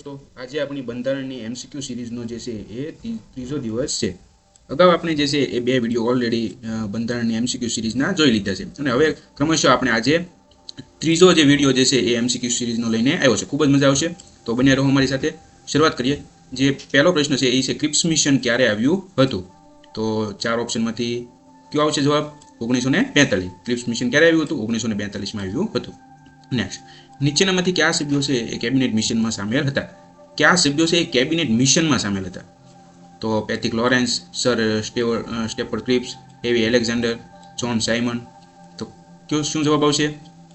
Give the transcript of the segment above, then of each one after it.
દોસ્તો, આજે આપણી બંધારણની એમસીક્યુ સિરીઝનો જે છે એ ત્રીજો દિવસ છે. અગાઉ આપણે જે છે એ બે વીડિયો ઓલરેડી બંધારણની એમસીક્યુ સિરીઝના જોઈ લીધા છે. અને હવે ક્રમશઃ આપણે આજે ત્રીજો જે વીડિયો જે છે એ એમસીક્યુ સિરીઝનો લઈને આવ્યો છે. ખૂબ જ મજા આવશે. તો બન્યા રહો અમારી સાથે. શરૂઆત કરીએ. જે પહેલો પ્રશ્ન છે એ છે ક્રિપ્સ મિશન ક્યારે આવ્યું હતું? તો ચાર ઓપ્શનમાંથી કયો આવશે જવાબ? ઓગણીસો ને ક્રિપ્સ મિશન ક્યારે આવ્યું હતું? ઓગણીસો ને આવ્યું હતું. નેક્સ્ટ નીચેનામાંથી કયા સભ્યો છે એ કેબિનેટ મિશનમાં સામેલ હતા? કયા સભ્યો છે એ કેબિનેટ મિશનમાં સામેલ હતા? તો પેથિક લોરેન્સ, સર સ્ટેવર સ્ટેપર ક્રિપ્સ, એવી એલેક્ઝાન્ડર જ્હોન સાયમન તો કયો શું જવાબ આવશે?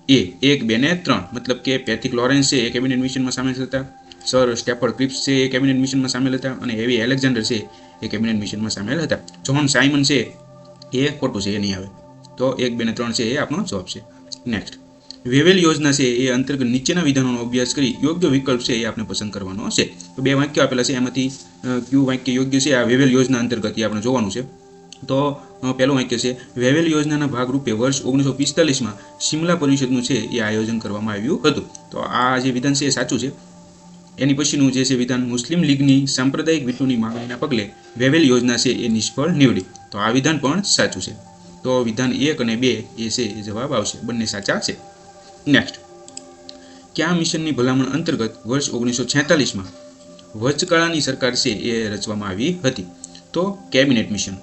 એ, એક, બે ને ત્રણ. મતલબ કે પેથિક લોરેન્સ છે એ કેબિનેટ મિશનમાં સામેલ હતા, સર સ્ટેપર ક્રિપ્સ છે એ કેબિનેટ મિશનમાં સામેલ હતા અને એવી એલેક્ઝાન્ડર છે એ કેબિનેટ મિશનમાં સામેલ હતા. જોન સાયમન છે એ ખોટું છે, એ નહીં આવે. તો એક, બે ને ત્રણ છે એ આપણો જવાબ છે. નેક્સ્ટ વેવેલ યોજના છે એ અંતર્ગત નીચેના વિધાનોનો અભ્યાસ કરી યોગ્ય વિકલ્પ છે એ આપણે પસંદ કરવાનો છે તો બે વાક્યો આપેલા છે, એમાંથી કયું વાક્ય યોગ્ય છે, આ વેવેલ યોજના અંતર્ગત એ આપણે જોવાનું છે. તો પહેલું વાક્ય છે, વેવેલ યોજનાના ભાગરૂપે વર્ષ ઓગણીસો પિસ્તાલીસમાં શિમલા પરિષદનું છે એ આયોજન કરવામાં આવ્યું હતું. તો આ જે વિધાન છે એ સાચું છે. એની પછીનું જે છે વિધાન, મુસ્લિમ લીગની સાંપ્રદાયિક વિટોની માગણીના પગલે વેવેલ યોજના છે એ નિષ્ફળ નીવડી. તો આ વિધાન પણ સાચું છે. તો વિધાન એક અને બે એ છે એ જવાબ આવશે. બંને સાચા છે. નેક્સ્ટ કયા મિશનની ભલામણ અંતર્ગત વર્ષ ઓગણીસો છેતાલીસમાં વચગાળાની સરકાર છે એ રચવામાં આવી હતી? તો કેબિનેટ મિશન.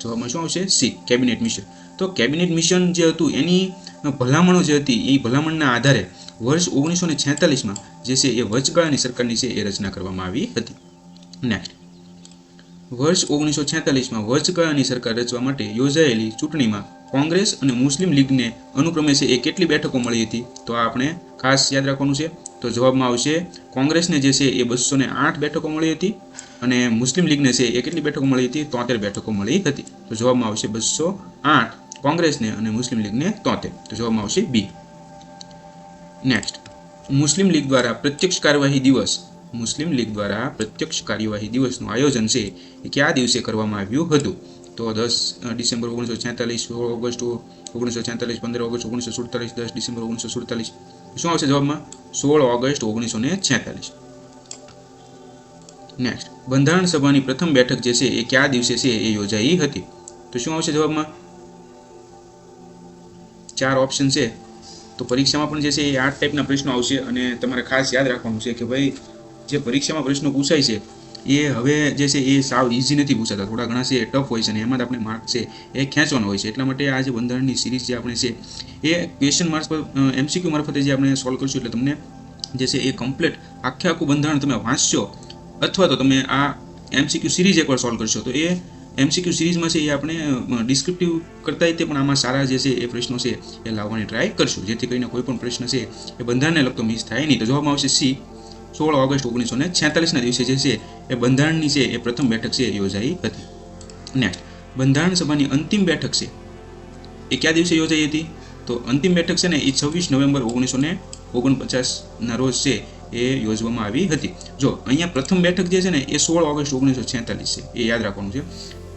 જવાબમાં શું આવશે? સી. Cabinet mission. તો કેબિનેટ મિશન જે હતું, એની ભલામણો જે હતી એ ભલામણના આધારે વર્ષ ઓગણીસો ને છેતાલીસમાં જે છે એ વચગાળાની સરકારની છે એ રચના કરવામાં આવી હતી. નેક્સ્ટ વર્ષ ઓગણીસો છેતાલીસમાં વચગાળાની સરકાર રચવા માટે યોજાયેલી ચૂંટણીમાં કોંગ્રેસ અને મુસ્લિમ લીગને અનુક્રમે છે એ કેટલી બેઠકો મળી હતી? તો આ આપણે ખાસ યાદ રાખવાનું છે. તો જવાબમાં આવશે, કોંગ્રેસને જે છે એ બસો ને આઠ બેઠકો મળી હતી અને મુસ્લિમ લીગને છે એ કેટલી બેઠકો મળી હતી? તોતેર બેઠકો મળી હતી. તો જવાબમાં આવશે બસો આઠ કોંગ્રેસને અને મુસ્લિમ લીગને તોતેર. તો જવાબમાં આવશે બી. નેક્સ્ટ મુસ્લિમ લીગ દ્વારા પ્રત્યક્ષ કાર્યવાહી દિવસ. મુસ્લિમ લીગ દ્વારા પ્રત્યક્ષ કાર્યવાહી દિવસનું આયોજન છે એ કયા દિવસે કરવામાં આવ્યું હતું? તો દસ ડિસેમ્બર ઓગણીસો છેતાલીસ સોળ ઓગસ્ટ ઓગણીસો છેતાલીસ, પંદર ઓગસ્ટ ઓગણીસો સુડતાલીસ, દસ ડિસેમ્બર ઓગણીસો સુડતાલીસ. શું આવશે જવાબમાં? સોળ ઓગસ્ટ ઓગણીસો ને છેતાલીસ. નેક્સ્ટ બંધારણ સભાની પ્રથમ બેઠક જે છે એ કયા દિવસે છે એ યોજાઈ હતી? તો શું આવશે જવાબમાં? ચાર ઓપ્શન છે. તો પરીક્ષામાં પણ જે છે એ આઠ ટાઈપના પ્રશ્નો આવશે અને તમારે ખાસ યાદ રાખવાનું છે કે ભાઈ જે પરીક્ષામાં પ્રશ્નો પૂછાય છે એ હવે જે છે એ સાવ ઇઝી નથી પૂછાતા. થોડા ઘણા છે એ ટફ હોય છે અને એમાં જ આપણે માર્ક છે એ ખેંચવાનો હોય છે. એટલા માટે આ જે બંધારણની સિરીઝ જે આપણે છે એ ક્વેશ્ચન માર્ક્સ પર એમસીક્યુ મારફતે જે આપણે સોલ્વ કરશું એટલે તમને જે છે એ કમ્પ્લીટ આખે આખું બંધારણ તમે વાંચશો અથવા તો તમે આ એમસીક્યુ સિરીઝ એકવાર સોલ્વ કરશો. તો એ એમસીક્યુ સિરીઝમાં છે એ આપણે ડિસ્ક્રિપ્ટિવ કરતા તે પણ આમાં સારા જે છે એ પ્રશ્નો છે એ લાવવાની ટ્રાય કરશું. જેથી કરીને કોઈ પણ પ્રશ્ન છે એ બંધારણને લગતો મિસ થાય નહીં. તો જવાબમાં આવશે સી સોળ ઓગસ્ટ ઓગણીસો ને છેતાલીસના દિવસે જે છે, એ બંધારણની છે, એ પ્રથમ બેઠક છે યોજાઈ હતી. નેક્સ્ટ બંધારણ સભાની અંતિમ બેઠક છે, એ કયા દિવસે યોજાઈ હતી? તો અંતિમ બેઠક છે ને, એ છવ્વીસ નવેમ્બર ઓગણીસો ને ઓગણપચાસના રોજ છે, એ યોજવામાં આવી હતી. જો, અહીંયા પ્રથમ બેઠક જે છે ને, એ સોળ ઓગસ્ટ ઓગણીસો છેતાલીસ છે, એ યાદ રાખવાનું છે.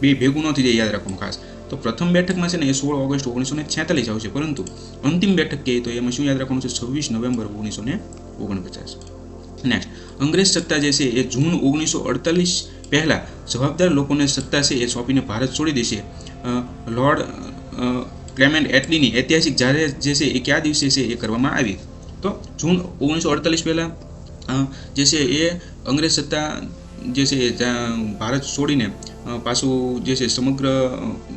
બે ભેગું નથી જે યાદ રાખવાનું ખાસ. તો પ્રથમ બેઠકમાં છે ને, એ સોળ ઓગસ્ટ ઓગણીસો ને છેતાલીસ આવશે, પરંતુ અંતિમ બેઠક કહે તો એમાં શું યાદ રાખવાનું છે? છવ્વીસ નવેમ્બર ઓગણીસો ને ઓગણપચાસ. નેક્સ્ટ અંગ્રેજ સત્તા જે છે એ જૂન ઓગણીસો અડતાલીસ પહેલાં જવાબદાર લોકોને સત્તા છે એ સોંપીને ભારત છોડી દેશે. લોર્ડ ક્લેમેન્ટ એટલીની ઐતિહાસિક જાહેરાત જે છે એ કયા દિવસે છે એ કરવામાં આવી? તો જૂન ઓગણીસો અડતાલીસ પહેલાં જે છે એ અંગ્રેજ સત્તા જે છે જા- ભારત છોડીને પાછું જે છે, સમગ્ર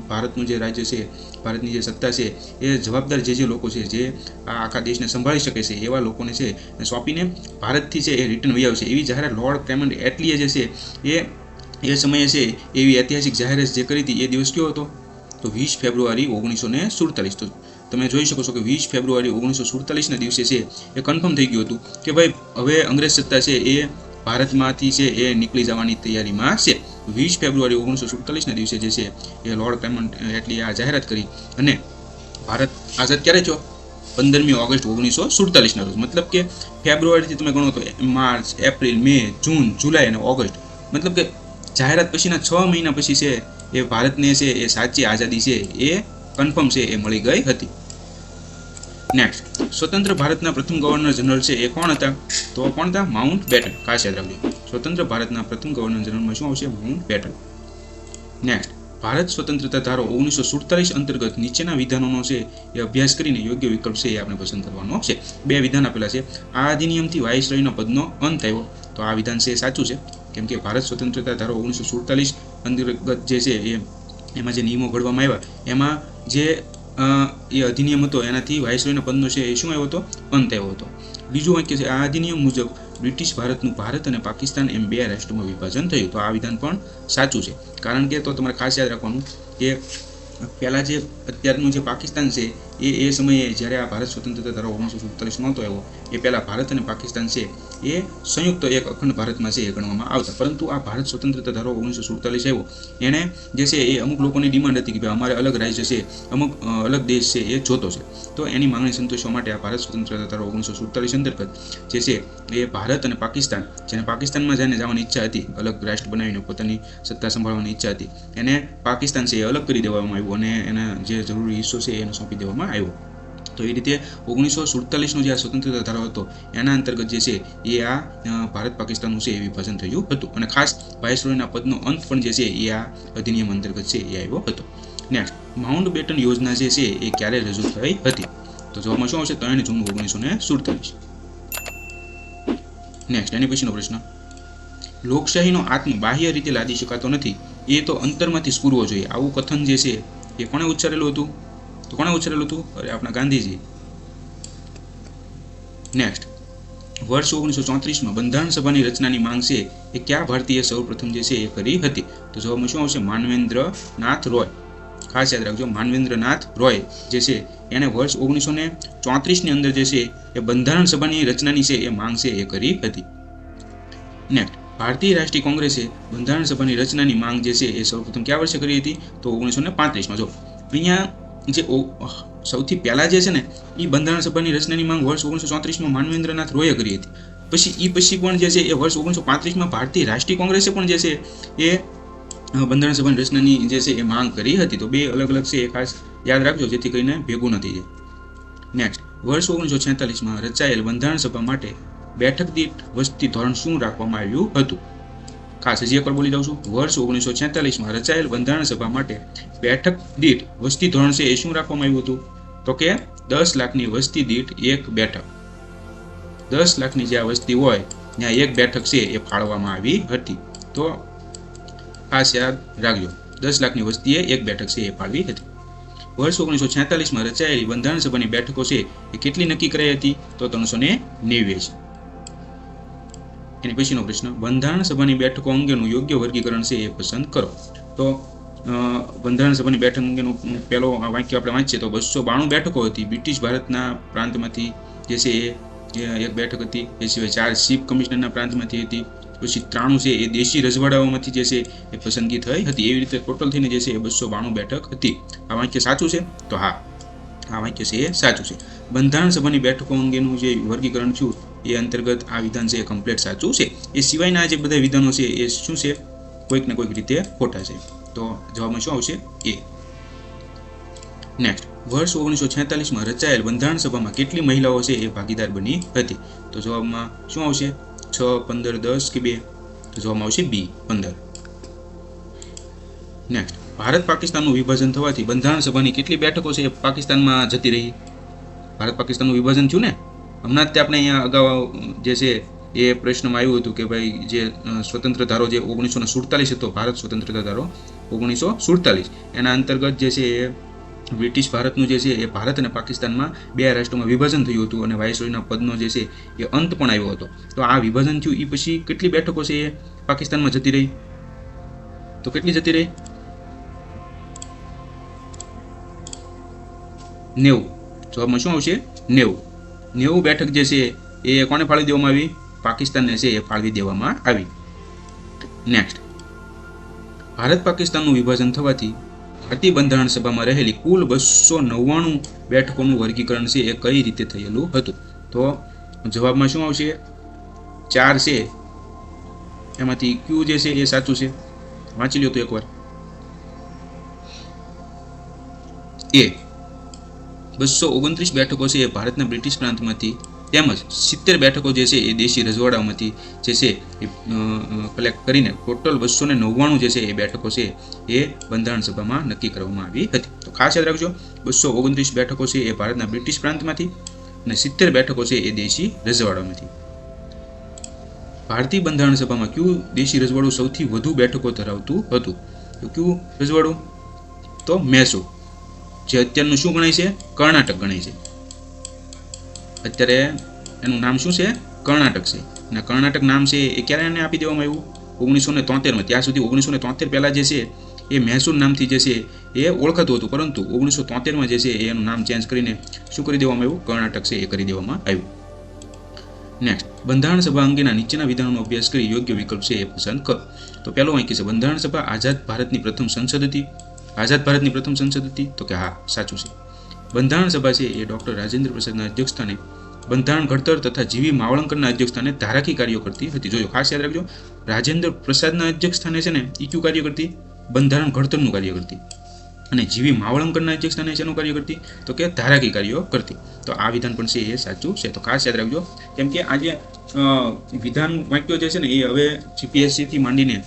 ભારતનું જે રાજ્ય છે, ભારતની જે સત્તા છે, એ જવાબદાર જે જે લોકો છે, જે આ આખા દેશને સંભાળી શકે છે, એવા લોકોને છે સોંપીને ભારતથી છે, એ રિટર્ન વહી આવશે. એવી જાહેરાત લોર્ડ પેમેન્ટ એટલીએ જે છે, એ એ સમયે છે, એવી ઐતિહાસિક જાહેરાત જે કરી હતી, એ દિવસ કયો હતો? તો વીસ ફેબ્રુઆરી ઓગણીસો ને સુડતાલીસ. તો તમે જોઈ શકો છો કે વીસ ફેબ્રુઆરી ઓગણીસો સુડતાલીસના દિવસે છે, એ કન્ફર્મ થઈ ગયું હતું કે ભાઈ, હવે અંગ્રેજ સત્તા છે, એ ભારતમાંથી છે એ નીકળી જવાની તૈયારીમાં છે. વીસ ફેબ્રુઆરી ઓગણીસો સુડતાલીસના દિવસે જે છે એ લોર્ડ ક્લેમન્ટ એટલી આ જાહેરાત કરી અને ભારત આઝાદ ક્યારે થયો? પંદરમી ઓગસ્ટ ઓગણીસો સુડતાલીસના રોજ. મતલબ કે ફેબ્રુઆરીથી તમે ગણો તો માર્ચ, એપ્રિલ, મે, જૂન, જુલાઈ અને ઓગસ્ટ. મતલબ કે જાહેરાત પછીના છ મહિના પછી છે એ ભારતને છે એ સાચી આઝાદી છે એ કન્ફર્મ છે એ મળી ગઈ હતી. નેક્સ્ટ સ્વતંત્ર ભારતના પ્રથમ ગવર્નર જનરલ છે એ કોણ હતા? તો કોણ હતા? માઉન્ટ બેટન ખાસ યાદ રાખજો. સ્વતંત્ર ભારતના પ્રથમ ગવર્નર જનરલમાં શું આવશે? માઉન્ટ બેટન નેક્સ્ટ ભારત સ્વતંત્રતા ધારો ઓગણીસો સુડતાલીસ અંતર્ગત નીચેના વિધાનોનો છે એ અભ્યાસ કરીને યોગ્ય વિકલ્પ છે એ આપણે પસંદ કરવાનો છે. બે વિધાન આપેલા છે. આ અધિનિયમથી વાઇસરોયનો પદનો અંત આવ્યો. તો આ વિધાન છે એ સાચું છે. કેમ કે ભારત સ્વતંત્રતા ધારો ઓગણીસો સુડતાલીસ અંતર્ગત જે છે એ, એમાં જે નિયમો ઘડવામાં આવ્યા, એમાં જે એ અધિનિયમ હતો, એનાથી વાઇસરોયના પદનો છે એ શું આવ્યો હતો? અંત આવ્યો હતો. બીજું વાક્ય છે આ અધિનિયમ મુજબ બ્રિટિશ ભારતનું ભારત અને પાકિસ્તાન એમ બે રાષ્ટ્રોમાં વિભાજન થયું. તો આ વિધાન પણ સાચું છે. કારણ કે તો તમારે ખાસ યાદ રાખવાનું કે પહેલાં જે અત્યારનું જે પાકિસ્તાન છે એ એ સમયે જ્યારે આ ભારત સ્વતંત્રતા ધારો ઓગણીસો સુડતાલીસ નહોતો આવ્યો એ પહેલાં ભારત અને પાકિસ્તાન છે, એ સંયુક્ત એક અખંડ ભારતમાં છે એ ગણવામાં આવતા. પરંતુ આ ભારત સ્વતંત્રતા ધારો ઓગણીસો સુડતાલીસ આવ્યો. એણે જે છે એ અમુક લોકોની ડિમાન્ડ હતી કે ભાઈ અમારે અલગ રાજ્ય છે, અમુક અલગ દેશ છે એ જોતો છે. તો એની માંગણી સંતોષવા માટે આ ભારત સ્વતંત્રતા ધારો ઓગણીસો સુડતાલીસ અંતર્ગત જે છે એ ભારત અને પાકિસ્તાન, જેને પાકિસ્તાનમાં જઈને જવાની ઈચ્છા હતી, અલગ રાષ્ટ્ર બનાવીને પોતાની સત્તા સંભાળવાની ઈચ્છા હતી, એને પાકિસ્તાન છે એ અલગ કરી દેવામાં આવ્યું અને એના જે જરૂરી હિસ્સો છે એને સોંપી દેવામાં આવ્યો. તો એ રીતે ઓગણીસો સુડતાલીસનો જે આ સ્વતંત્રતા ધારો હતો, એના અંતર્ગત જે છે, એ આ ભારત પાકિસ્તાનનું છે એ વિભાજન થયું હતું. અને ખાસ વાઇસરોયના પદનો અંત પણ જે છે, એ આ અધિનિયમ અંતર્ગત છે, એ આવ્યો હતો. નેક્સ્ટ માઉન્ટ બેટન યોજના જે છે, એ ક્યારે રજૂ થઈ હતી? તો જવાબમાં શું આવશે? ત્રણ જૂન ઓગણીસો ને સુડતાલીસ નેક્સ્ટ એની પછીનો પ્રશ્ન. લોકશાહીનો આત્મ બાહ્ય રીતે લાદી શકાતો નથી. એ તો અંતરમાંથી સ્ફુરવો જોઈએ. આવું કથન જે છે, એ કોણે ઉચ્ચારેલું હતું? તો કોણે ઉછરેલું હતું? અરે, આપણા ગાંધીજી. નેક્સ્ટ વર્ષ ઓગણીસો ચોત્રીસમાં બંધારણ સભાની રચનાની માંગ છે એ કયા ભારતીય સૌપ્રથમ જે છે એ કરી હતી? તો જવાબમાં શું આવશે? માનવેન્દ્ર નાથ રોય. ખાસ યાદ રાખજો, માનવેન્દ્રનાથ રોય જે છે એણે વર્ષ ઓગણીસો ને ચોત્રીસની અંદર જે છે, એ બંધારણ સભાની રચનાની છે એ માંગ છે એ કરી હતી. નેક્સ્ટ ભારતીય રાષ્ટ્રીય કોંગ્રેસે બંધારણ સભાની રચનાની માંગ જે છે એ સૌપ્રથમ કયા વર્ષે કરી હતી? તો ઓગણીસો ને પાંત્રીસમાં. જો, અહીંયા જે સૌથી પહેલાં જે છે ને એ બંધારણ સભાની રચનાની માંગ વર્ષ ઓગણીસો ચોત્રીસમાં માનવેન્દ્રનાથ રોયે કરી હતી. પછી એ પછી પણ જે છે એ વર્ષ ઓગણીસો પાંત્રીસમાં ભારતીય રાષ્ટ્રીય કોંગ્રેસે પણ જે છે એ બંધારણ સભાની રચનાની જે છે એ માંગ કરી હતી. તો બે અલગ અલગ છે એ ખાસ યાદ રાખજો, જેથી કરીને ભેગું નથી જાય. નેક્સ્ટ વર્ષ ઓગણીસો છેતાલીસમાં રચાયેલ બંધારણ સભા માટે બેઠક દીઠ વસ્તી ધોરણ શું રાખવામાં આવ્યું હતું? ખાસ હજી એકવાર બોલી દઉં છું. વર્ષ ઓગણીસો છેતાલીસમાં રચાયેલ બંધારણ સભા માટે બેઠક દીઠ વસ્તી ધોરણ છે એ શું રાખવામાં આવ્યું હતું? તો કે દસ લાખની વસ્તી દીઠ એક બેઠક. દસ લાખની જ્યાં વસ્તી હોય, ત્યાં એક બેઠક છે એ ફાળવવામાં આવી હતી. તો ખાસ યાદ રાખજો, દસ લાખની વસ્તીએ એક બેઠક છે એ ફાળવી હતી. વર્ષ ઓગણીસો છેતાલીસમાં રચાયેલી બંધારણ સભાની બેઠકો છે એ કેટલી નક્કી કરાઈ હતી? તો ત્રણસો ને નેવ્યાસી એની પછીનો પ્રશ્ન, બંધારણ સભાની બેઠકો અંગેનું યોગ્ય વર્ગીકરણ છે એ પસંદ કરો. તો બંધારણ સભાની બેઠક અંગેનું પહેલો વાક્ય આપણે વાંચીએ તો બસો બાણું બેઠકો હતી. બ્રિટિશ ભારતના પ્રાંતમાંથી જે છે એ એક બેઠક હતી, એ સિવાય ચાર ચીફ કમિશનરના પ્રાંતમાંથી હતી. પછી ત્રાણું છે એ દેશી રજવાડાઓમાંથી જે છે એ પસંદગી થઈ હતી. એવી રીતે ટોટલ થઈને જે છે એ બસો બાણું બેઠક હતી. આ વાક્ય સાચું છે? તો હા. આ વાક્ય છે એ સાચું છે. બંધારણ સભાની બેઠકો અંગેનું જે વર્ગીકરણ થયું એ અંતર્ગત આ વિધાન છે એ કમ્પ્લીટ સાચું છે. એ સિવાયના જે બધા વિધાનો છે એ શું છે? કોઈક ને કોઈક રીતે ખોટા છે. તો જવાબમાં શું આવશે? એ. નેક્સ્ટ વર્ષ ઓગણીસો છેતાલીસમાં રચાયેલ બંધારણ સભામાં કેટલી મહિલાઓ છે એ ભાગીદાર બની હતી? તો જવાબમાં શું આવશે? છ, પંદર, દસ કે બે? તો જવાબમાં આવશે બી, પંદર. નેક્સ્ટ ભારત પાકિસ્તાનનું વિભાજન થવાથી બંધારણ સભાની કેટલી બેઠકો છે એ પાકિસ્તાનમાં જતી રહી? ભારત પાકિસ્તાનનું વિભાજન થયું ને? હમણાં જ તે આપણે અહીંયા અગાઉ જે છે એ પ્રશ્નમાં આવ્યું હતું કે ભાઈ જે સ્વતંત્ર ધારો જે ઓગણીસો ને સુડતાલીસ હતો, ભારત સ્વતંત્રતા ધારો, ઓગણીસો સુડતાલીસ. એના અંતર્ગત જે છે એ બ્રિટિશ ભારતનું જે છે એ ભારત અને પાકિસ્તાનમાં બે રાષ્ટ્રોમાં વિભાજન થયું હતું અને વાયસરોયના પદનો જે છે એ અંત પણ આવ્યો હતો. તો આ વિભાજન થયું એ પછી કેટલી બેઠકો છે એ પાકિસ્તાનમાં જતી રહી? તો કેટલી જતી રહી? નેવું. જવાબમાં શું આવશે? નેવું. નેવું બેઠક જે છે એ કોને ફાળવી દેવામાં આવી? પાકિસ્તાનને છે એ ફાળવી દેવામાં આવી. નેક્સ્ટ ભારત પાકિસ્તાનનું વિભાજન થવાથી ભારતીય બંધારણ સભામાં રહેલી કુલ બસો નવ્વાણું બેઠકોનું વર્ગીકરણ છે એ કઈ રીતે થયેલું હતું? તો જવાબમાં શું આવશે? ચાર છે. એમાંથી ક્યુ જે છે એ સાચું છે. વાંચી લ્યો તો એકવાર. એ. બસો ઓગણત્રીસ બેઠકો છે એ ભારતના બ્રિટિશ પ્રાંતમાંથી, તેમજ સિત્તેર બેઠકો જે છે એ દેશી રજવાડામાંથી જે છે એ કલેક્ટ કરીને ટોટલ બસો ને નવ્વાણું જે છે એ બેઠકો છે એ બંધારણ સભામાં નક્કી કરવામાં આવી હતી. તો ખાસ યાદ રાખજો, બસો ઓગણત્રીસ બેઠકો છે એ ભારતના બ્રિટિશ પ્રાંતમાંથી અને સિત્તેર બેઠકો છે એ દેશી રજવાડામાંથી ભારતીય બંધારણ સભામાં કયું દેશી રજવાડું સૌથી વધુ બેઠકો ધરાવતું હતું? તો કયું રજવાડું? તો મૈસૂર જે અત્યારનું શું ગણાય છે? કર્ણાટક ગણાય છે. અત્યારે એનું નામ શું છે? કર્ણાટક છે. અને કર્ણાટક નામ છે એ ક્યારે એને આપી દેવામાં આવ્યું? ઓગણીસો ને તોતેરમાં ત્યાં સુધી ઓગણીસો ને તોતેર પહેલાં જે છે એ મહેસૂર નામથી જે છે એ ઓળખાતું હતું. પરંતુ ઓગણીસો તોતેરમાં જે છે એનું નામ ચેન્જ કરીને શું કરી દેવામાં આવ્યું? કર્ણાટક છે એ કરી દેવામાં આવ્યું. નેક્સ્ટ બંધારણ સભા અંગેના નીચેના વિધાનોનો અભ્યાસ કરી યોગ્ય વિકલ્પ છે એ પસંદ કરો. તો પહેલો વાંકી છે, બંધારણ સભા આઝાદ ભારતની પ્રથમ સંસદ હતી. આઝાદ ભારતની પ્રથમ સંસદ હતી? તો કે હા, સાચું છે. બંધારણ સભા છે એ ડોક્ટર રાજેન્દ્ર પ્રસાદના અધ્યક્ષસ્થાને બંધારણ ઘડતર તથા જીવી માવળંકરના અધ્યક્ષસ્થાને ધારાકી કાર્યો કરતી હતી. જોજો, ખાસ યાદ રાખજો, રાજેન્દ્ર પ્રસાદના અધ્યક્ષસ્થાને છે ને એ કયું કાર્ય કરતી? બંધારણ ઘડતરનું કાર્ય કરતી. અને જીવી માવળંકરના અધ્યક્ષસ્થાને શેનું કાર્ય કરતી? તો કે ધારાકી કાર્યો કરતી. તો આ વિધાન પણ છે એ સાચું છે. તો ખાસ યાદ રાખજો, કેમ કે આજે વિધાન વાક્યો જે છે ને, એ હવે જીપીએસસીથી માંડીને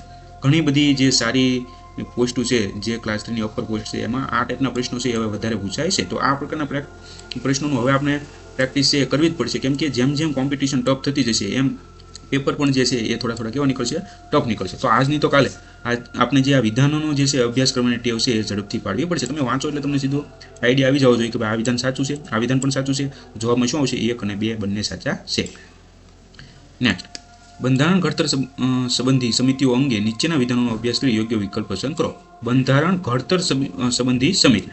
ઘણી બધી જે સારી પોસ્ટો છે, જે ક્લાસ થ્રીની અપર પોસ્ટ છે, એમાં આ ટાઈપના પ્રશ્નો છે હવે વધારે પૂછાય છે. તો આ પ્રકારના પ્રશ્નોનું હવે આપણે પ્રેક્ટિસ છે કરવી જ પડશે. કેમ કે જેમ જેમ કોમ્પિટિશન ટફ થતી જશે, એમ પેપર પણ જે છે એ થોડા થોડા કેવા નીકળશે ટફ નીકળશે. તો આજની તો કાલે આજ આપણે જે આ વિધાનોનો જે છે અભ્યાસ કરવાની ટેવ છે એ ઝડપથી પાડવી પડશે. તમે વાંચો એટલે તમને સીધો આઈડિયા આવી જવો જોઈએ કે ભાઈ આ વિધાન સાચું છે, આ વિધાન પણ સાચું છે. જવાબમાં શું આવશે? એક અને બે બંને સાચા છે. નેક્સ્ટ બંધારણ ઘડતર સબ- સંબંધી સમિતિઓ અંગે નીચેના વિધાનોનો અભ્યાસ કરી યોગ્ય વિકલ્પ પસંદ કરો. બંધારણ ઘડતર સંબંધી સમિતિ.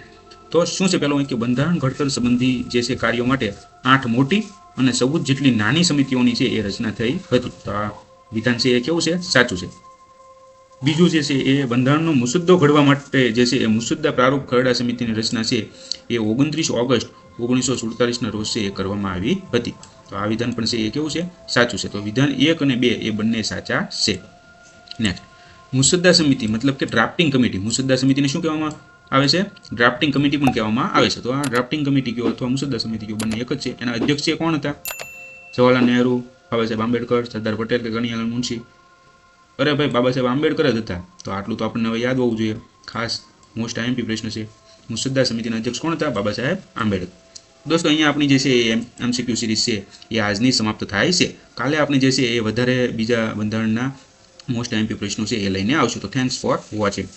તો શું છે પહેલો કે બંધારણ ઘડતર સંબંધી જે છે કાર્યો માટે આઠ મોટી અને ચૌદ જેટલી નાની સમિતિઓની છે એ રચના થઈ હતી. તો આ વિધાન છે એ કેવું છે? સાચું છે. બીજું જે છે એ બંધારણનો મુસદ્દો ઘડવા માટે જે છે એ મુસદ્દા પ્રારૂપ ખરડા સમિતિની રચના છે એ ઓગણત્રીસ ઓગસ્ટ ઓગણીસો સુડતાલીસના રોજ છે એ કરવામાં આવી હતી. તો આ વિધાન પણ છે એ કેવું છે? સાચું છે. તો વિધાન એક અને બે એ બંને સાચા છે. નેક્સ્ટ મુસદ્દા સમિતિ, મતલબ કે ડ્રાફ્ટિંગ કમિટી મુસદ્દા સમિતિને શું કહેવામાં આવે છે? ડ્રાફ્ટિંગ કમિટી પણ કહેવામાં આવે છે. તો આ ડ્રાફ્ટિંગ કમિટી કયો અથવા મુસદ્દા સમિતિ કયો બંને એક જ છે. એના અધ્યક્ષ છે કોણ હતા? જવાહરલાલ નહેરુ બાબા સાહેબ આંબેડકર, સરદાર પટેલ કે ગણિયાલાલ મુનશી? અરે ભાઈ બાબા સાહેબ આંબેડકર જ હતા. તો આટલું તો આપણને હવે યાદ હોવું જોઈએ. ખાસ મોસ્ટ આઈએમપી પ્રશ્ન છે. મુસદ્દા સમિતિના અધ્યક્ષ કોણ હતા? બાબા સાહેબ આંબેડકર. દોસ્તો, અહીંયા આપણી જે છે એ એમસીક્યુ સિરીઝ છે, એ આજની સમાપ્ત થાય છે. કાલે આપણે જે છે એ વધારે બીજા બંધારણના મોસ્ટ એમપી પ્રશ્નો છે એ લઈને આવશું. તો થેન્ક્સ ફોર વોચિંગ